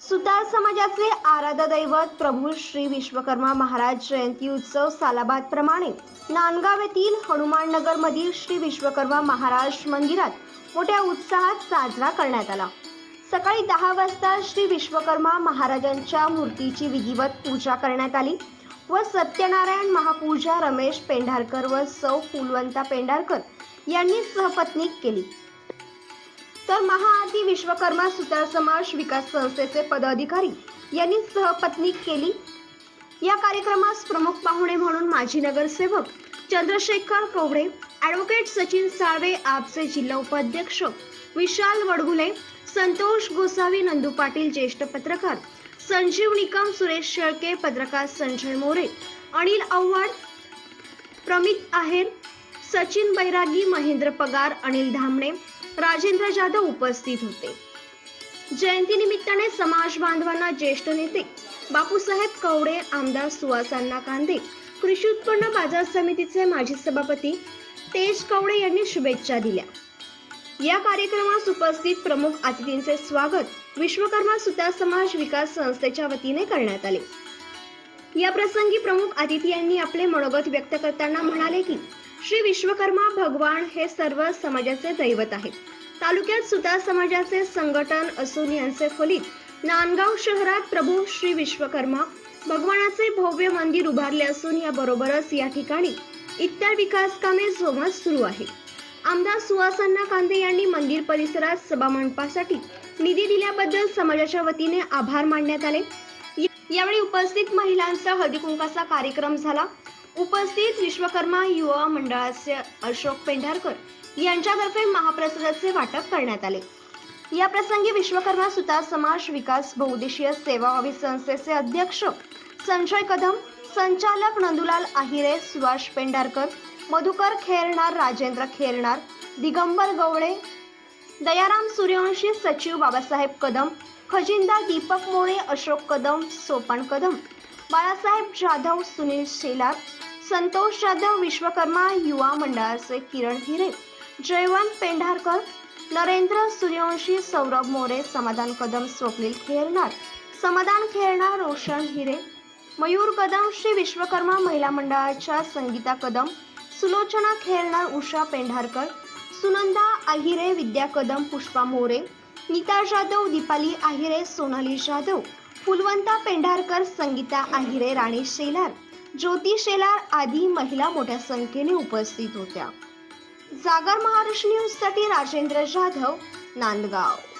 सुतार समाजाचे आराध्य दैवत प्रभू श्री विश्वकर्मा महाराज जयंती उत्सव सालाबाद प्रमाणे नांदगाव येथील हनुमान नगर मधील श्री विश्वकर्मा महाराज मंदिरात मोठ्या उत्साहात साजरा करण्यात आला. सकाळी दहा वाजता श्री विश्वकर्मा महाराजांच्या मूर्तीची विधिवत पूजा करण्यात आली व सत्यनारायण महापूजा रमेश पेंढारकर व सौ फुलवंता पेंढारकर यांनी सहपत्नीक केली. तर महाआरती विश्वकर्मा सुतार समाज विकास संस्थेचे पदाधिकारी यांनी सहपत्नी केली. या कार्यक्रमास प्रमुख पाहुणे म्हणून माजी नगरसेवक चंद्रशेखर कोवडे ॲडव्होकेट सचिन साळवे आपचे जिल्हा उपाध्यक्ष विशाल वडगुले संतोष गोसावी नंदू पाटील ज्येष्ठ पत्रकार संजीव निकम सुरेश शेळके पत्रकार संजय मोरे अनिल आव्हाड प्रमित आहेर सचिन बैरागी महेंद्र पगार अनिल धामणे राजेंद्र जाधव उपस्थित होते. जयंती निमित्ताने समाज बांधवांना ज्येष्ठ नेते बापूसाहेब कवडे आमदार सुहासांना कांदे कृषी उत्पन्न बाजार समितीचे माजी सभापती तेज कवडे यांनी शुभेच्छा दिल्या. या कार्यक्रमास उपस्थित प्रमुख अतिथींचे स्वागत विश्वकर्मा सुतार समाज विकास संस्थेच्या वतीने करण्यात आले. या प्रसंगी प्रमुख अतिथी यांनी आपले मनोगत व्यक्त करताना म्हणाले की श्री विश्वकर्मा भगवान हे सर्व समाजाचे दैवत आहेत. तालुक्यात सुतार समाजाचे संघटन असून यांचे फलित नांदगाव शहरात प्रभू श्री विश्वकर्मा भगवानाचे भव्य मंदिर उभारले असून याबरोबरच या ठिकाणी इतर विकास कामे जोमात सुरू आहे आमदार सुहासन्ना कांदे यांनी मंदिर परिसरात सभामंडपासाठी निधी दिल्याबद्दल समाजाच्या वतीने आभार मानण्यात आले. यावेळी उपस्थित महिलांचा हळदी कुंकाचा कार्यक्रम झाला. उपस्थित विश्वकर्मा युवा मंडळाचे अशोक पेंढारकर यांच्यातर्फे महाप्रसादाचे वाटप करण्यात आले. या प्रसंगी विश्वकर्मा सुतार समाज विकास बहुउद्देशीय सेवा हवी संस्थेचे अध्यक्ष संजय कदम संचालक नंदुलाल आहिरे सुभाष पेंढारकर मधुकर खेरणार राजेंद्र खेरणार दिगंबर गवळे दयाराम सूर्यवंशी सचिव बाबासाहेब कदम खजिनदार दीपक मोरे अशोक कदम सोपान कदम बाळासाहेब जाधव सुनील शेलार संतोष जाधव विश्वकर्मा युवा मंडळाचे किरण हिरे जयवंत पेंढारकर नरेंद्र सूर्यवंशी सौरभ मोरे समाधान कदम स्वप्नील खेरणार समाधान खेरणार रोशन हिरे मयूर कदम श्री विश्वकर्मा महिला मंडळाच्या संगीता कदम सुलोचना खेरणार उषा पेंढारकर सुनंदा आहिरे विद्या कदम पुष्पा मोरे नीता जाधव दीपाली आहिरे सोनाली जाधव कुलवंता पेंढारकर संगीता आहिरे राणी शेलार. ज्योती शेलार आदी महिला मोठ्या संख्येने उपस्थित होत्या. जागर महाराष्ट्र न्यूजसाठी राजेंद्र जाधव नांदगाव.